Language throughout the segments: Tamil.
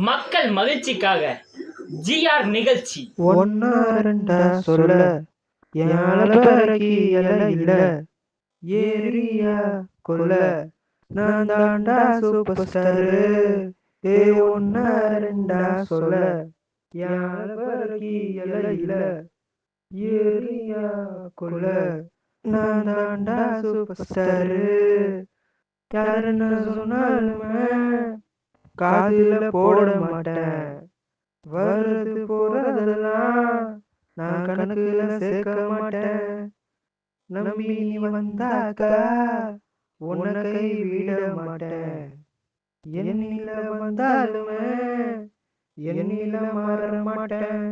மக்கள் மகிழ்ச்சிக்காக ஜிஆர் நிகழ்ச்சி. ஒன்னா ரெண்டா சொல்ல. இல்ல ஏரியா கொல்ல. நான் தாண்டா சூப்பர் ஸ்டாரு ஏ ஒன்னா ரெண்டா சொல்ல. இல்ல ஏரியா கொல்ல. நான் தாண்டா சூப்பர் ஸ்டாரு யாருன்னு சொன்னாலுமே காதுல போட மாட்டேன் வர்றது போறதெல்லாம் நான் கணக்குல சேர்க்க மாட்டேன். நம்பி நீ வந்தாக்கா? உன்னை கை விட மாட்டேன். என்னில வந்தாலுமே என்னில மாற மாட்டேன்.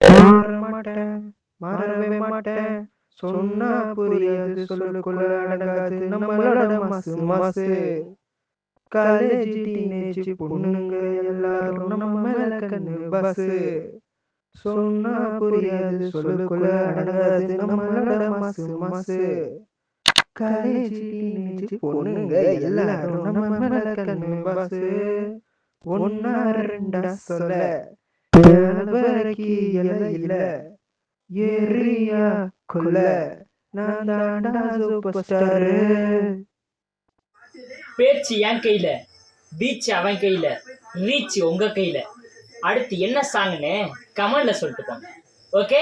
மாற மாட்டேன். மாறவே மாட்டேன். சொன்னா புரியாது. சொல்லுக்குள்ள அடங்காது. நம்மளோட மாசு. மாசு. காலேஜ் டீனேஜ் பொண்ணுங்க எல்லாரும் நம்ம மேல கண்ணு பஸ் சொன்னா புரியாது சொல்லுக்குள்ள அடங்காது நம்மளோட மாசு மாசு. காலேஜ் டீனேஜ் பொண்ணுங்க எல்லாரும் நம்ம மேல கண்ணு பஸ் ஒன்னா ரெண்டா சொல்ல. இல்ல. ஏரியா கொல்ல. நான் தாண்டா சூப்பர் ஸ்டாரு. பேச்சு என் கையில பீச் அவன் கையில ரீச் உங்க கையில. அடுத்து என்ன சாங்னு கமெண்ட்ல சொல்லிட்டு போங்க. ஓகே